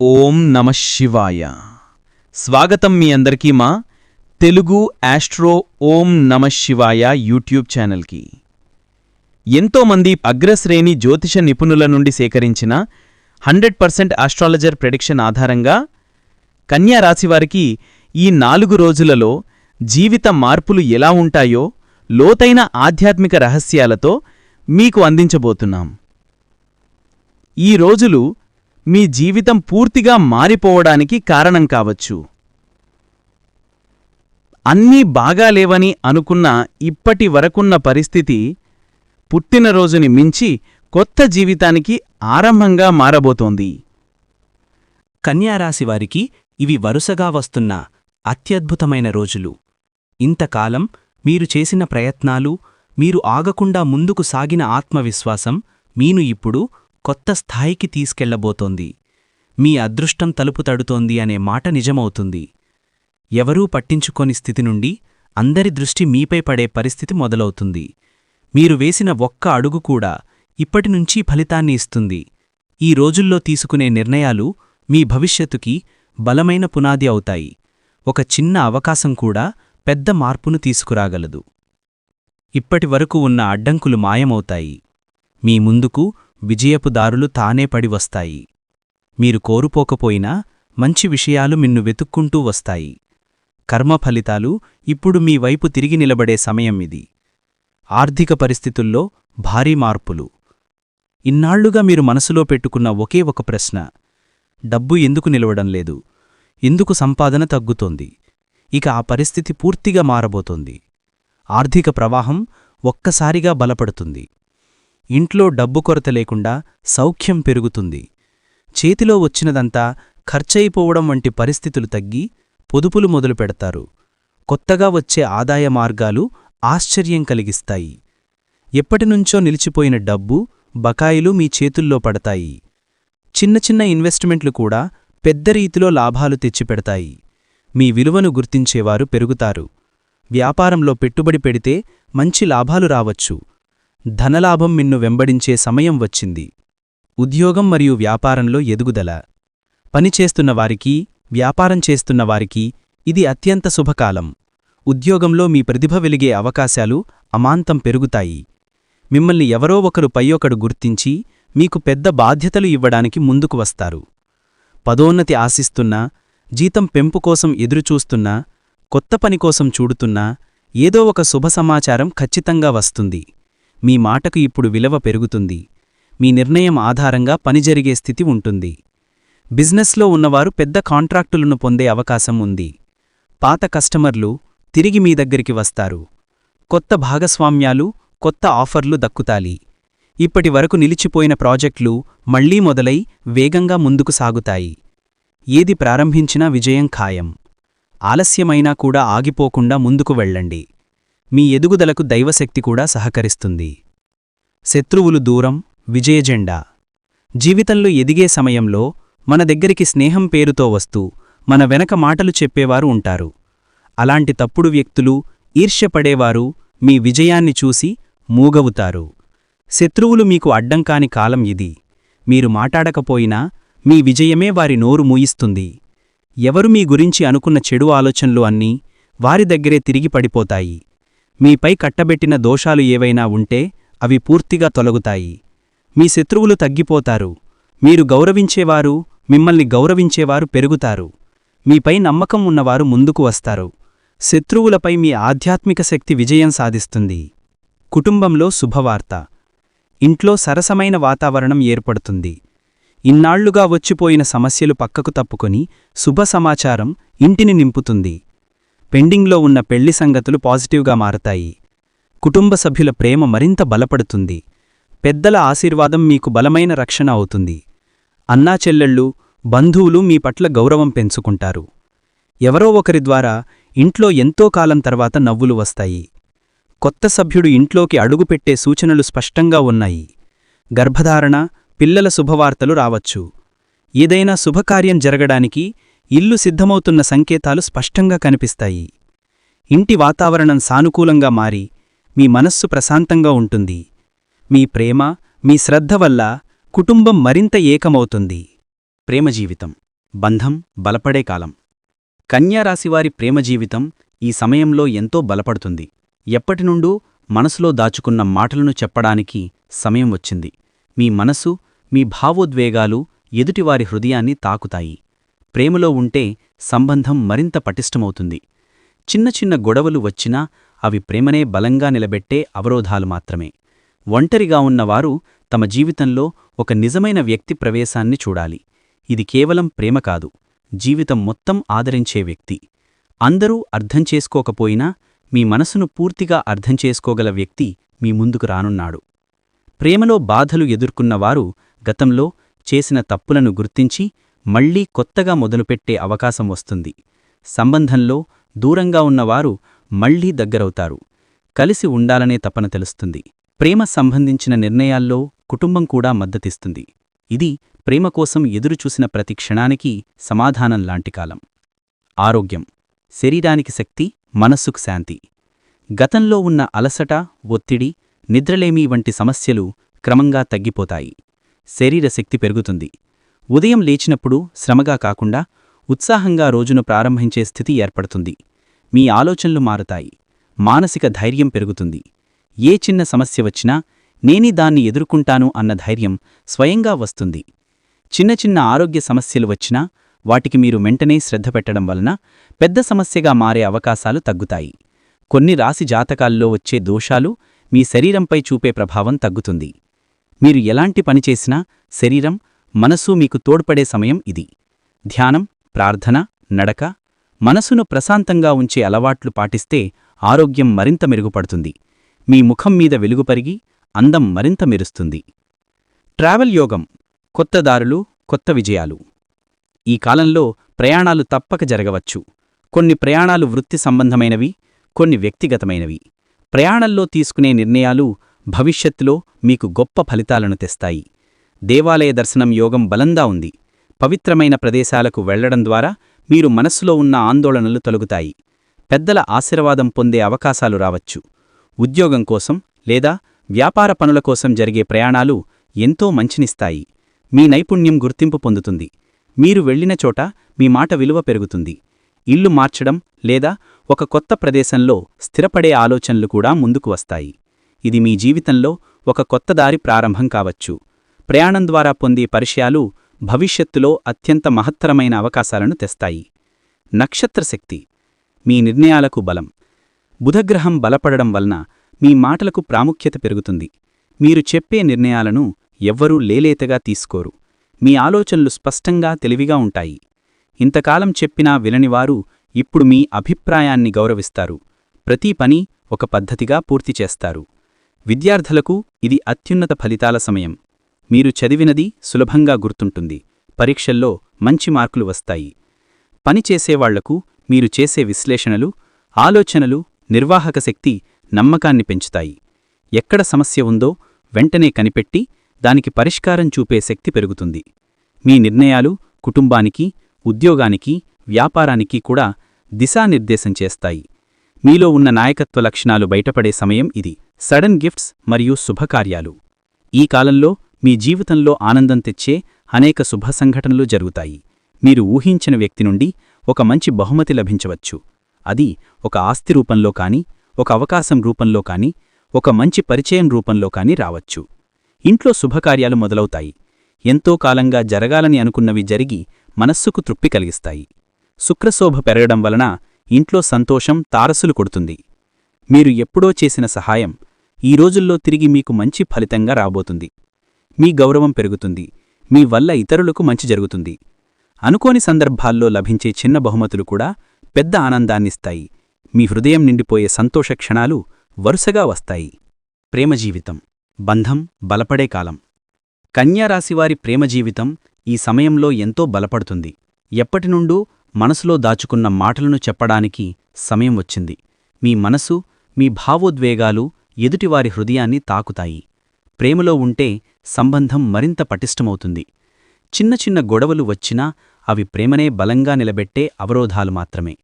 ఓం నమ శివాయ. స్వాగతం మీ అందరికీ మా తెలుగు ఆస్ట్రో ఓం నమ శివాయ యూట్యూబ్ ఛానల్కి. ఎంతోమంది అగ్రశ్రేణి జ్యోతిష నిపుణుల నుండి సేకరించిన హండ్రెడ్ పర్సెంట్ ఆస్ట్రాలజర్ ప్రెడిక్షన్ ఆధారంగా కన్యా రాశివారికి ఈ నాలుగు రోజులలో జీవిత మార్పులు ఎలా ఉంటాయో లోతైన ఆధ్యాత్మిక రహస్యాలతో మీకు అందించబోతున్నాం. ఈ రోజులు మీ జీవితం పూర్తిగా మారిపోవడానికి కారణం కావచ్చు. అన్నీ బాగాలేవని అనుకున్న ఇప్పటి వరకున్న పరిస్థితి పుట్టినరోజుని మించి కొత్త జీవితానికి ఆరంభంగా మారబోతోంది. కన్యారాశివారికి ఇవి వరుసగా వస్తున్న అత్యద్భుతమైన రోజులు. ఇంతకాలం మీరు చేసిన ప్రయత్నాలు మీరు ఆగకుండా ముందుకు సాగిన ఆత్మవిశ్వాసం మీను ఇప్పుడు కొత్త స్థాయికి తీసుకెళ్ళబోతోంది. మీ అదృష్టం తలుపు తడుతోంది అనే మాట నిజమవుతుంది. ఎవరూ పట్టించుకోని స్థితి నుండి అందరి దృష్టి మీపై పడే పరిస్థితి మొదలవుతుంది. మీరు వేసిన ఒక్క అడుగు కూడా ఇప్పటినుంచీ ఫలితాన్ని ఇస్తుంది. ఈ రోజుల్లో తీసుకునే నిర్ణయాలు మీ భవిష్యత్తుకి బలమైన పునాది అవుతాయి. ఒక చిన్న అవకాశం కూడా పెద్ద మార్పును తీసుకురాగలదు. ఇప్పటివరకు ఉన్న అడ్డంకులు మాయమవుతాయి. మీ ముందుకు విజయపుదారులు తానే పడి వస్తాయి. మీరు కోరుపోకపోయినా మంచి విషయాలు మిన్ను వెతుక్కుంటూ వస్తాయి. కర్మ ఫలితాలు ఇప్పుడు మీ వైపు తిరిగి నిలబడే సమయం ఇది. ఆర్థిక పరిస్థితుల్లో భారీ మార్పులు. ఇన్నాళ్ళుగా మీరు మనసులో పెట్టుకున్న ఒకే ఒక ప్రశ్న. డబ్బు ఎందుకు నిలవడం లేదు? ఎందుకు సంపాదన తగ్గుతోంది? ఇక ఆ పరిస్థితి పూర్తిగా మారబోతోంది. ఆర్థిక ప్రవాహం ఒక్కసారిగా బలపడుతుంది. ఇంట్లో డబ్బు కొరత లేకుండా సౌఖ్యం పెరుగుతుంది. చేతిలో వచ్చినదంతా ఖర్చయిపోవడం వంటి పరిస్థితులు తగ్గి పొదుపులు మొదలు పెడతారు. కొత్తగా వచ్చే ఆదాయ మార్గాలు ఆశ్చర్యం కలిగిస్తాయి. ఎప్పటినుంచో నిలిచిపోయిన డబ్బు బకాయిలు మీ చేతుల్లో పడతాయి. చిన్న చిన్న ఇన్వెస్ట్మెంట్లు కూడా పెద్ద రీతిలో లాభాలు తెచ్చిపెడతాయి. మీ విలువను గుర్తించేవారు పెరుగుతారు. వ్యాపారంలో పెట్టుబడి పెడితే మంచి లాభాలు రావచ్చు. ధనలాభం మిన్ను వెంబడించే సమయం వచ్చింది. ఉద్యోగం మరియు వ్యాపారంలో ఎదుగుదల. పనిచేస్తున్న వారికి వ్యాపారం చేస్తున్న వారికి ఇది అత్యంత శుభకాలం. ఉద్యోగంలో మీ ప్రతిభ వెలిగే అవకాశాలు అమాంతం పెరుగుతాయి. మిమ్మల్ని ఎవరో ఒకరు పైయొకడు గుర్తించి మీకు పెద్ద బాధ్యతలు ఇవ్వడానికి ముందుకు వస్తారు. పదోన్నతి ఆశిస్తున్నా జీతం పెంపు కోసం ఎదురుచూస్తున్నా కొత్త పని కోసం చూడుతున్నా ఏదో ఒక శుభ సమాచారం ఖచ్చితంగా వస్తుంది. మీ మాటకు ఇప్పుడు విలువ పెరుగుతుంది. మీ నిర్ణయం ఆధారంగా పని జరిగే స్థితి ఉంటుంది. బిజినెస్లో ఉన్నవారు పెద్ద కాంట్రాక్టులను పొందే అవకాశం ఉంది. పాత కస్టమర్లు తిరిగి మీ దగ్గరికి వస్తారు. కొత్త భాగస్వామ్యాలు కొత్త ఆఫర్లు దక్కుతాలి. ఇప్పటి వరకు నిలిచిపోయిన ప్రాజెక్టులు మళ్ళీ మొదలై వేగంగా ముందుకు సాగుతాయి. ఏది ప్రారంభించినా విజయం ఖాయం. ఆలస్యమైనా కూడా ఆగిపోకుండా ముందుకు వెళ్ళండి. మీ ఎదుగుదలకు దైవశక్తి కూడా సహకరిస్తుంది. శత్రువులు దూరం విజయజెండా జీవితంలో ఎదిగే సమయంలో మన దగ్గరికి స్నేహం పేరుతో వస్తూ మన వెనక మాటలు చెప్పేవారు ఉంటారు. అలాంటి తప్పుడు వ్యక్తులు ఈర్ష్యపడేవారు మీ విజయాన్ని చూసి మూగవుతారు. శత్రువులు మీకు అడ్డంకాని కాలం ఇది. మీరు మాటాడకపోయినా మీ విజయమే వారి నోరు మూయిస్తుంది. ఎవరు మీ గురించి అనుకున్న చెడు ఆలోచనలు అన్నీ వారి దగ్గరే తిరిగి పడిపోతాయి. మీపై కట్టబెట్టిన దోషాలు ఏవైనా ఉంటే అవి పూర్తిగా తొలగుతాయి. మీ శత్రువులు తగ్గిపోతారు. మీరు గౌరవించేవారు మిమ్మల్ని గౌరవించేవారు పెరుగుతారు. మీపై నమ్మకం ఉన్నవారు ముందుకు వస్తారు. శత్రువులపై మీ ఆధ్యాత్మిక శక్తి విజయం సాధిస్తుంది. కుటుంబంలో శుభవార్త. ఇంట్లో సరసమైన వాతావరణం ఏర్పడుతుంది. ఇన్నాళ్ళుగా వచ్చిపోయిన సమస్యలు పక్కకు తప్పుకొని శుభ సమాచారం ఇంటిని నింపుతుంది. పెండింగ్లో ఉన్న పెళ్ళి సంగతులు పాజిటివ్గా మారతాయి. కుటుంబ సభ్యుల ప్రేమ మరింత బలపడుతుంది. పెద్దల ఆశీర్వాదం మీకు బలమైన రక్షణ అవుతుంది. అన్నా చెల్లెళ్ళు బంధువులు మీ పట్ల గౌరవం పెంచుకుంటారు. ఎవరో ఒకరి ద్వారా ఇంట్లో ఎంతో కాలం తర్వాత నవ్వులు వస్తాయి. కొత్త సభ్యుడు ఇంట్లోకి అడుగుపెట్టే సూచనలు స్పష్టంగా ఉన్నాయి. గర్భధారణ పిల్లల శుభవార్తలు రావచ్చు. ఏదైనా శుభకార్యం జరగడానికి ఇల్లు సిద్ధమవుతున్న సంకేతాలు స్పష్టంగా కనిపిస్తాయి. ఇంటి వాతావరణం సానుకూలంగా మారి మీ మనస్సు ప్రశాంతంగా ఉంటుంది. మీ ప్రేమ మీ శ్రద్ధ వల్ల కుటుంబం మరింత ఏకమవుతుంది. ప్రేమ జీవితం బంధం బలపడే కాలం. కన్యారాశివారి ప్రేమ జీవితం ఈ సమయంలో ఎంతో బలపడుతుంది. ఎప్పటినుండూ మనసులో దాచుకున్న మాటలను చెప్పడానికి సమయం వచ్చింది. మీ మనసు మీ భావోద్వేగాలు ఎదుటివారి హృదయాన్ని తాకుతాయి. ప్రేమలో ఉంటే సంబంధం మరింత పటిష్టమవుతుంది. చిన్న చిన్న గొడవలు వచ్చినా అవి ప్రేమనే బలంగా నిలబెట్టే అవరోధాలు మాత్రమే. ఒంటరిగా ఉన్నవారు తమ జీవితంలో ఒక నిజమైన వ్యక్తి ప్రవేశాన్ని చూడాలి. ఇది కేవలం ప్రేమ కాదు జీవితం మొత్తం ఆదరించే వ్యక్తి. అందరూ అర్థం చేసుకోకపోయినా మీ మనసును పూర్తిగా అర్థం చేసుకోగల వ్యక్తి మీ ముందుకు రానున్నాడు. ప్రేమలో బాధలు ఎదుర్కొన్నవారు గతంలో చేసిన తప్పులను గుర్తించి మళ్ళీ కొత్తగా మొదలుపెట్టే అవకాశం వస్తుంది. సంబంధంలో దూరంగా ఉన్నవారు మళ్ళీ దగ్గరవుతారు. కలిసి ఉండాలనే తపన తెలుస్తుంది. ప్రేమ సంబంధించిన నిర్ణయాల్లో కుటుంబం కూడా మద్దతిస్తుంది. ఇది ప్రేమ కోసం ఎదురుచూసిన ప్రతి క్షణానికి సమాధానం లాంటి కాలం. ఆరోగ్యం. శరీరానికి శక్తి మనస్సుకు శాంతి. గతంలో ఉన్న అలసట ఒత్తిడి నిద్రలేమి వంటి సమస్యలు క్రమంగా తగ్గిపోతాయి. శరీర శక్తి పెరుగుతుంది. ఉదయం లేచినప్పుడు శ్రమగా కాకుండా ఉత్సాహంగా రోజును ప్రారంభించే స్థితి ఏర్పడుతుంది. మీ ఆలోచనలు మారతాయి. మానసిక ధైర్యం పెరుగుతుంది. ఏ చిన్న సమస్య వచ్చినా నేని దాన్ని ఎదుర్కొంటాను అన్న ధైర్యం స్వయంగా వస్తుంది. చిన్న చిన్న ఆరోగ్య సమస్యలు వచ్చినా వాటికి మీరు వెంటనే శ్రద్ధ పెట్టడం వలన పెద్ద సమస్యగా మారే అవకాశాలు తగ్గుతాయి. కొన్ని రాశి జాతకాల్లో వచ్చే దోషాలు మీ శరీరంపై చూపే ప్రభావం తగ్గుతుంది. మీరు ఎలాంటి పని చేసినా శరీరం మనసు మీకు తోడ్పడే సమయం ఇది. ధ్యానం ప్రార్థన నడక మనసును ప్రశాంతంగా ఉంచే అలవాట్లు పాటిస్తే ఆరోగ్యం మరింత మెరుగుపడుతుంది. మీ ముఖం మీద వెలుగుపరిగి అందం మరింత మెరుస్తుంది. ట్రావెల్ యోగం కొత్త దారులు కొత్త విజయాలు. ఈ కాలంలో ప్రయాణాలు తప్పక జరగవచ్చు. కొన్ని ప్రయాణాలు వృత్తి సంబంధమైనవి కొన్ని వ్యక్తిగతమైనవి. ప్రయాణంలో తీసుకునే నిర్ణయాలు భవిష్యత్తులో మీకు గొప్ప ఫలితాలను తెస్తాయి. దేవాలయ దర్శనం యోగం బలంగా ఉంది. పవిత్రమైన ప్రదేశాలకు వెళ్ళడం ద్వారా మీరు మనస్సులో ఉన్న ఆందోళనలు తొలగుతాయి. పెద్దల ఆశీర్వాదం పొందే అవకాశాలు రావచ్చు. ఉద్యోగం కోసం లేదా వ్యాపార పనుల కోసం జరిగే ప్రయాణాలు ఎంతో మంచినిస్తాయి. మీ నైపుణ్యం గుర్తింపు పొందుతుంది. మీరు వెళ్ళిన చోట మీ మాట విలువ పెరుగుతుంది. ఇల్లు మార్చడం లేదా ఒక కొత్త ప్రదేశంలో స్థిరపడే ఆలోచనలు కూడా ముందుకు వస్తాయి. ఇది మీ జీవితంలో ఒక కొత్త దారి ప్రారంభం కావచ్చు. ప్రయాణం ద్వారా పొందే పరిచయాలు భవిష్యత్తులో అత్యంత మహత్తరమైన అవకాశాలను తెస్తాయి. నక్షత్రశక్తి మీ నిర్ణయాలకు బలం. బుధగ్రహం బలపడడం వలన మీ మాటలకు ప్రాముఖ్యత పెరుగుతుంది. మీరు చెప్పే నిర్ణయాలను ఎవ్వరూ లేలేతగా తీసుకోరు. మీ ఆలోచనలు స్పష్టంగా తెలివిగా ఉంటాయి. ఇంతకాలం చెప్పినా విననివారు ఇప్పుడు మీ అభిప్రాయాన్ని గౌరవిస్తారు. ప్రతి పని ఒక పద్ధతిగా పూర్తి చేస్తారు. విద్యార్థులకు ఇది అత్యున్నత ఫలితాల సమయం. మీరు చదివినది సులభంగా గుర్తుంటుంది. పరీక్షల్లో మంచి మార్కులు వస్తాయి. పనిచేసేవాళ్ళకు మీరు చేసే విశ్లేషణలు ఆలోచనలు నిర్వాహక శక్తి నమ్మకాన్ని పెంచుతాయి. ఎక్కడ సమస్య ఉందో వెంటనే కనిపెట్టి దానికి పరిష్కారం చూపే శక్తి పెరుగుతుంది. మీ నిర్ణయాలు కుటుంబానికి ఉద్యోగానికి వ్యాపారానికి కూడా దిశానిర్దేశం చేస్తాయి. మీలో ఉన్న నాయకత్వ లక్షణాలు బయటపడే సమయం ఇది. సడన్ గిఫ్ట్స్ మరియు శుభకార్యాలు. ఈ కాలంలో మీ జీవితంలో ఆనందం తెచ్చే అనేక శుభ సంఘటనలు జరుగుతాయి. మీరు ఊహించిన వ్యక్తి నుండి ఒక మంచి బహుమతి లభించవచ్చు. అది ఒక ఆస్తి రూపంలో కాని ఒక అవకాశం రూపంలో కాని ఒక మంచి పరిచయం రూపంలో కాని రావచ్చు. ఇంట్లో శుభకార్యాలు మొదలవుతాయి. ఎంతో కాలంగా జరగాలని అనుకున్నవి జరిగి మనస్సుకు తృప్తి కలిగిస్తాయి. శుక్రశోభ పెరగడం వలన ఇంట్లో సంతోషం తారసులు కొడుతుంది. మీరు ఎప్పుడో చేసిన సహాయం ఈ రోజుల్లో తిరిగి మీకు మంచి ఫలితంగా రాబోతుంది. మీ గౌరవం పెరుగుతుంది. మీ వల్ల ఇతరులకు మంచి జరుగుతుంది. అనుకోని సందర్భాల్లో లభించే చిన్న బహుమతులు కూడా పెద్ద ఆనందాన్నిస్తాయి. మీ హృదయం నిండిపోయే సంతోష క్షణాలు వరుసగా వస్తాయి. ప్రేమ జీవితం. బంధం బలపడే కాలం. కన్యారాశివారి ప్రేమ జీవితం ఈ సమయంలో ఎంతో బలపడుతుంది. ఎప్పటినుండూ మనసులో దాచుకున్న మాటలను చెప్పడానికి సమయం వచ్చింది. మీ మనసు మీ భావోద్వేగాలు ఎదుటివారి హృదయాన్ని తాకుతాయి. ప్రేమలో ఉంటే సంబంధం మరింత పటిష్టమవుతుంది. చిన్న చిన్న గొడవలు వచ్చినా అవి ప్రేమనే బలంగా నిలబెట్టే అవరోధాలు మాత్రమే.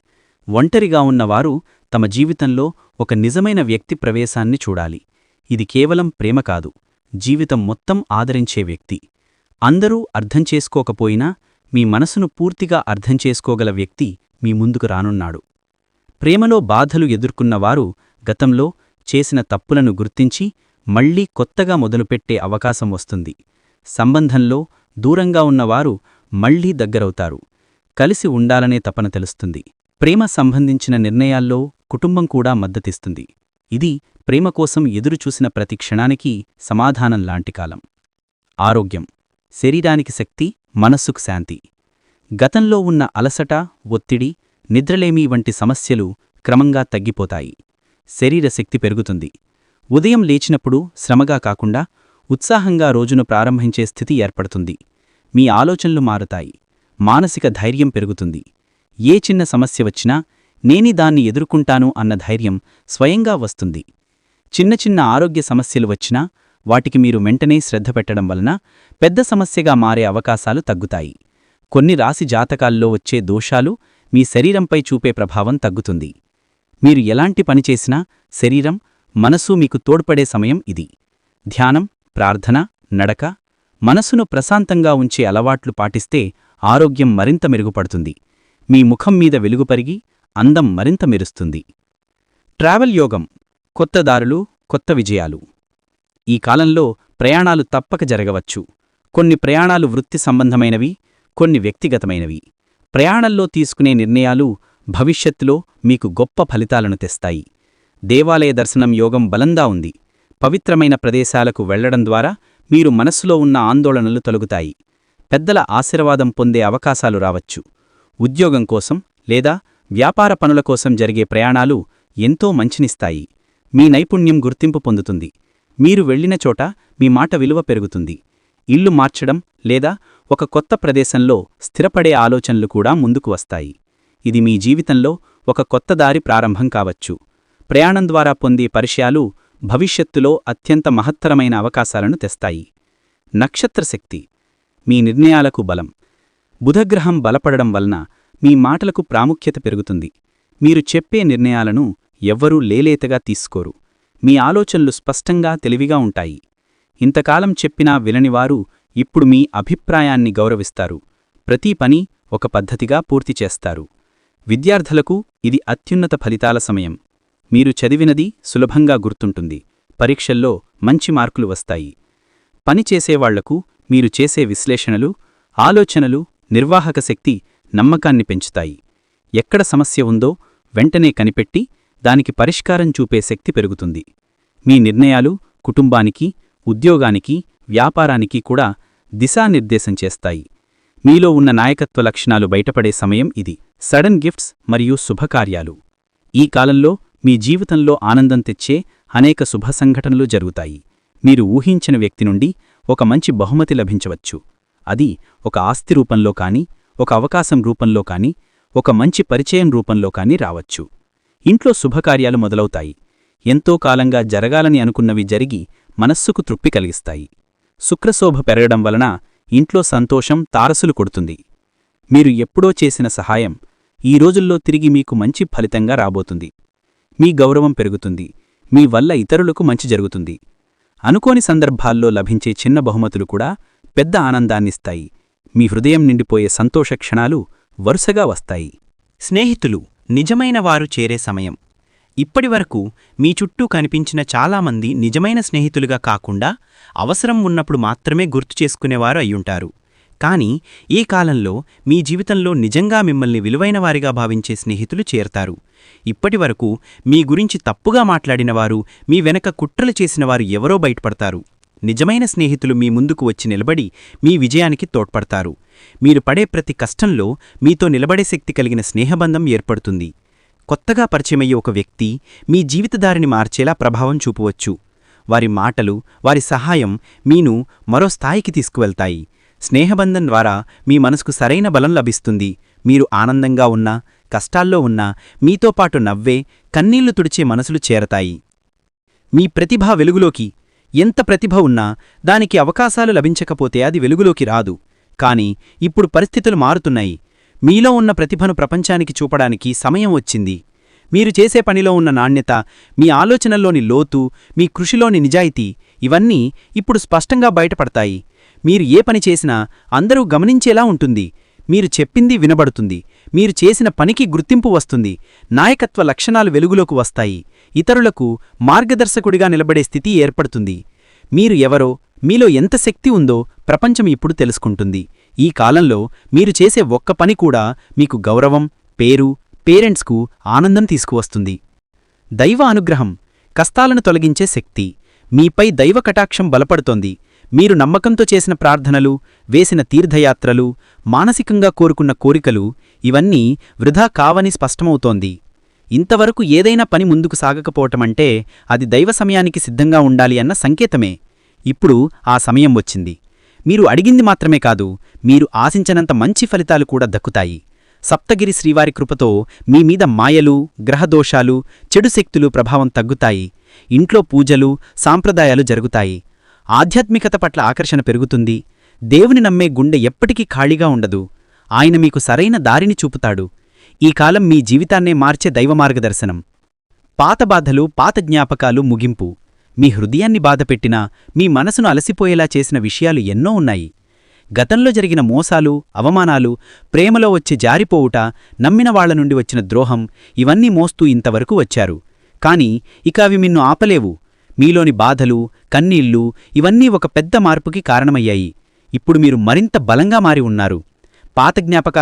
ఒంటరిగా ఉన్నవారు తమ జీవితంలో ఒక నిజమైన వ్యక్తి ప్రవేశాన్ని చూడాలి. ఇది కేవలం ప్రేమ కాదు జీవితం మొత్తం ఆదరించే వ్యక్తి. అందరూ అర్థం చేసుకోకపోయినా మీ మనసును పూర్తిగా అర్థం చేసుకోగల వ్యక్తి మీ ముందుకు రానున్నాడు. ప్రేమలో బాధలు ఎదుర్కొన్నవారు గతంలో చేసిన తప్పులను గుర్తించి మళ్ళీ కొత్తగా మొదలుపెట్టే అవకాశం వస్తుంది. సంబంధంలో దూరంగా ఉన్నవారు మళ్ళీ దగ్గరవుతారు. కలిసి ఉండాలనే తపన తెలుస్తుంది. ప్రేమ సంబంధించిన నిర్ణయాల్లో కుటుంబం కూడా మద్దతిస్తుంది. ఇది ప్రేమ కోసం ఎదురుచూసిన ప్రతి క్షణానికి సమాధానం లాంటి కాలం. ఆరోగ్యం. శరీరానికి శక్తి మనస్సుకు శాంతి. గతంలో ఉన్న అలసట ఒత్తిడి నిద్రలేమి వంటి సమస్యలు క్రమంగా తగ్గిపోతాయి. శరీరశక్తి పెరుగుతుంది. ఉదయం లేచినప్పుడు శ్రమగా కాకుండా ఉత్సాహంగా రోజును ప్రారంభించే స్థితి ఏర్పడుతుంది. మీ ఆలోచనలు మారుతాయి. మానసిక ధైర్యం పెరుగుతుంది. ఏ చిన్న సమస్య వచ్చినా నేని దాన్ని ఎదుర్కొంటాను అన్న ధైర్యం స్వయంగా వస్తుంది. చిన్న చిన్న ఆరోగ్య సమస్యలు వచ్చినా వాటికి మీరు వెంటనే శ్రద్ధ పెట్టడం వలన పెద్ద సమస్యగా మారే అవకాశాలు తగ్గుతాయి. కొన్ని రాశి జాతకాల్లో వచ్చే దోషాలు మీ శరీరంపై చూపే ప్రభావం తగ్గుతుంది. మీరు ఎలాంటి పనిచేసినా శరీరం మనసు మీకు తోడ్పడే సమయం ఇది. ధ్యానం ప్రార్థన నడక మనసును ప్రశాంతంగా ఉంచే అలవాట్లు పాటిస్తే ఆరోగ్యం మరింత మెరుగుపడుతుంది. మీ ముఖం మీద వెలుగుపరిగి అందం మరింత మెరుస్తుంది. ట్రావెల్ యోగం కొత్త దారులు కొత్త విజయాలు. ఈ కాలంలో ప్రయాణాలు తప్పక జరగవచ్చు. కొన్ని ప్రయాణాలు వృత్తి సంబంధమైనవి కొన్ని వ్యక్తిగతమైనవి. ప్రయాణంలో తీసుకునే నిర్ణయాలు భవిష్యత్తులో మీకు గొప్ప ఫలితాలను తెస్తాయి. దేవాలయ దర్శనం యోగం బలంగా ఉంది. పవిత్రమైన ప్రదేశాలకు వెళ్ళడం ద్వారా మీరు మనస్సులో ఉన్న ఆందోళనలు తొలగుతాయి. పెద్దల ఆశీర్వాదం పొందే అవకాశాలు రావచ్చు. ఉద్యోగం కోసం లేదా వ్యాపార పనుల కోసం జరిగే ప్రయాణాలు ఎంతో మంచినిస్తాయి. మీ నైపుణ్యం గుర్తింపు పొందుతుంది. మీరు వెళ్ళిన చోట మీ మాట విలువ పెరుగుతుంది. ఇల్లు మార్చడం లేదా ఒక కొత్త ప్రదేశంలో స్థిరపడే ఆలోచనలు కూడా ముందుకు వస్తాయి. ఇది మీ జీవితంలో ఒక కొత్త దారి ప్రారంభం కావచ్చు. ప్రయాణం ద్వారా పొందే పరిచయాలు భవిష్యత్తులో అత్యంత మహత్తరమైన అవకాశాలను తెస్తాయి. నక్షత్రశక్తి మీ నిర్ణయాలకు బలం. బుధగ్రహం బలపడడం వలన మీ మాటలకు ప్రాముఖ్యత పెరుగుతుంది. మీరు చెప్పే నిర్ణయాలను ఎవ్వరూ లేలేతగా తీసుకోరు. మీ ఆలోచనలు స్పష్టంగా తెలివిగా ఉంటాయి. ఇంతకాలం చెప్పినా విననివారు ఇప్పుడు మీ అభిప్రాయాన్ని గౌరవిస్తారు. ప్రతి పని ఒక పద్ధతిగా పూర్తి చేస్తారు. విద్యార్థులకు ఇది అత్యున్నత ఫలితాల సమయం. మీరు చదివినది సులభంగా గుర్తుంటుంది. పరీక్షల్లో మంచి మార్కులు వస్తాయి. పనిచేసేవాళ్ళకు మీరు చేసే విశ్లేషణలు ఆలోచనలు నిర్వాహక శక్తి నమ్మకాన్ని పెంచుతాయి. ఎక్కడ సమస్య ఉందో వెంటనే కనిపెట్టి దానికి పరిష్కారం చూపే శక్తి పెరుగుతుంది. మీ నిర్ణయాలు కుటుంబానికి ఉద్యోగానికి వ్యాపారానికి కూడా దిశానిర్దేశం చేస్తాయి. మీలో ఉన్న నాయకత్వ లక్షణాలు బయటపడే సమయం ఇది. సడన్ గిఫ్ట్స్ మరియు శుభకార్యాలు. ఈ కాలంలో మీ జీవితంలో ఆనందం తెచ్చే అనేక శుభ సంఘటనలు జరుగుతాయి. మీరు ఊహించిన వ్యక్తి నుండి ఒక మంచి బహుమతి లభించవచ్చు. అది ఒక ఆస్తి రూపంలో కానీ ఒక అవకాశం రూపంలో కాని ఒక మంచి పరిచయం రూపంలో కాని రావచ్చు. ఇంట్లో శుభకార్యాలు మొదలవుతాయి. ఎంతో కాలంగా జరగాలని అనుకున్నవి జరిగి మనస్సుకు తృప్తి కలిగిస్తాయి. శుక్రశోభ పెరగడం వలన ఇంట్లో సంతోషం తారసులు కొడుతుంది. మీరు ఎప్పుడో చేసిన సహాయం ఈ రోజుల్లో తిరిగి మీకు మంచి ఫలితంగా రాబోతుంది. మీ గౌరవం పెరుగుతుంది. మీ వల్ల ఇతరులకు మంచి జరుగుతుంది. అనుకోని సందర్భాల్లో లభించే చిన్న బహుమతులు కూడా పెద్ద ఆనందాన్నిస్తాయి. మీ హృదయం నిండిపోయే సంతోష క్షణాలు వరుసగా వస్తాయి. స్నేహితులు నిజమైన వారు చేరే సమయం. ఇప్పటివరకు మీ చుట్టూ కనిపించిన చాలామంది నిజమైన స్నేహితులుగా కాకుండా అవసరం ఉన్నప్పుడు మాత్రమే గుర్తు చేసుకునేవారు అయ్యుంటారు. కానీ ఈ కాలంలో మీ జీవితంలో నిజంగా మిమ్మల్ని విలువైనవారిగా భావించే స్నేహితులు చేరతారు. ఇప్పటివరకు మీ గురించి తప్పుగా మాట్లాడినవారు మీ వెనక కుట్రలు చేసినవారు ఎవరో బయటపడతారు. నిజమైన స్నేహితులు మీ ముందుకు వచ్చి నిలబడి మీ విజయానికి తోడ్పడతారు. మీరు పడే ప్రతి కష్టంలో మీతో నిలబడే శక్తి కలిగిన స్నేహబంధం ఏర్పడుతుంది. కొత్తగా పరిచయమయ్యే ఒక వ్యక్తి మీ జీవితదారిని మార్చేలా ప్రభావం చూపవచ్చు. వారి మాటలు వారి సహాయం మీను మరో స్థాయికి తీసుకువెళ్తాయి. స్నేహబంధం ద్వారా మీ మనసుకు సరైన బలం లభిస్తుంది. మీరు ఆనందంగా ఉన్నా కష్టాల్లో ఉన్నా మీతో పాటు నవ్వే కన్నీళ్ళు తుడిచే మనసులు చేరతాయి. మీ ప్రతిభ వెలుగులోకి ఎంత ప్రతిభ ఉన్నా దానికి అవకాశాలు లభించకపోతే అది వెలుగులోకి రాదు. కాని ఇప్పుడు పరిస్థితులు మారుతున్నాయి. మీలో ఉన్న ప్రతిభను ప్రపంచానికి చూపడానికి సమయం వచ్చింది. మీరు చేసే పనిలో ఉన్న నాణ్యత మీ ఆలోచనల్లోని లోతు మీ కృషిలోని నిజాయితీ ఇవన్నీ ఇప్పుడు స్పష్టంగా బయటపడతాయి. మీరు ఏ పని చేసినా అందరూ గమనించేలా ఉంటుంది. మీరు చెప్పింది వినబడుతుంది. మీరు చేసిన పనికి గుర్తింపు వస్తుంది. నాయకత్వ లక్షణాలు వెలుగులోకి వస్తాయి. ఇతరులకు మార్గదర్శకుడిగా నిలబడే స్థితి ఏర్పడుతుంది. మీరు ఎవరో మీలో ఎంత శక్తి ఉందో ప్రపంచం ఇప్పుడు తెలుసుకుంటుంది. ఈ కాలంలో మీరు చేసే ఒక్క పని కూడా మీకు గౌరవం పేరు పేరెంట్స్కు ఆనందం తీసుకువస్తుంది. దైవ అనుగ్రహం కష్టాలను తొలగించే శక్తి. మీపై దైవ కటాక్షం బలపడుతోంది. మీరు నమ్మకంతో చేసిన ప్రార్థనలు వేసిన తీర్థయాత్రలు మానసికంగా కోరుకున్న కోరికలు ఇవన్నీ వృధా కావని స్పష్టమవుతోంది. ఇంతవరకు ఏదైనా పని ముందుకు సాగకపోవటమంటే అది దైవ సమయానికి సిద్ధంగా ఉండాలి అన్న సంకేతమే. ఇప్పుడు ఆ సమయం వచ్చింది. మీరు అడిగింది మాత్రమే కాదు మీరు ఆశించనంత మంచి ఫలితాలు కూడా దక్కుతాయి. సప్తగిరి శ్రీవారి కృపతో మీ మీద మాయలు గ్రహదోషాలు చెడు శక్తులు ప్రభావం తగ్గుతాయి. ఇంట్లో పూజలు సాంప్రదాయాలు జరుగుతాయి. ఆధ్యాత్మికత పట్ల ఆకర్షణ పెరుగుతుంది. దేవుని నమ్మే గుండె ఎప్పటికీ ఖాళీగా ఉండదు. ఆయన మీకు సరైన దారిని చూపుతాడు. ఈ కాలం మీ జీవితాన్నే మార్చే దైవ మార్గదర్శనం. పాత బాధలు పాత జ్ఞాపకాలు ముగింపు. మీ హృదయాన్ని బాధపెట్టినా మీ మనసును అలసిపోయేలా చేసిన విషయాలు ఎన్నో ఉన్నాయి. గతంలో జరిగిన మోసాలు అవమానాలు ప్రేమలో వచ్చి జారిపోవుట నమ్మిన వాళ్ళ నుండి వచ్చిన ద్రోహం ఇవన్నీ మోస్తూ ఇంతవరకు వచ్చారు. కాని ఇక అవి మిన్ను ఆపలేవు. మీలోని బాధలు కన్నీళ్ళు ఇవన్నీ ఒక పెద్ద మార్పుకి కారణమయ్యాయి. ఇప్పుడు మీరు మరింత బలంగా మారి ఉన్నారు. పాత జ్ఞాపక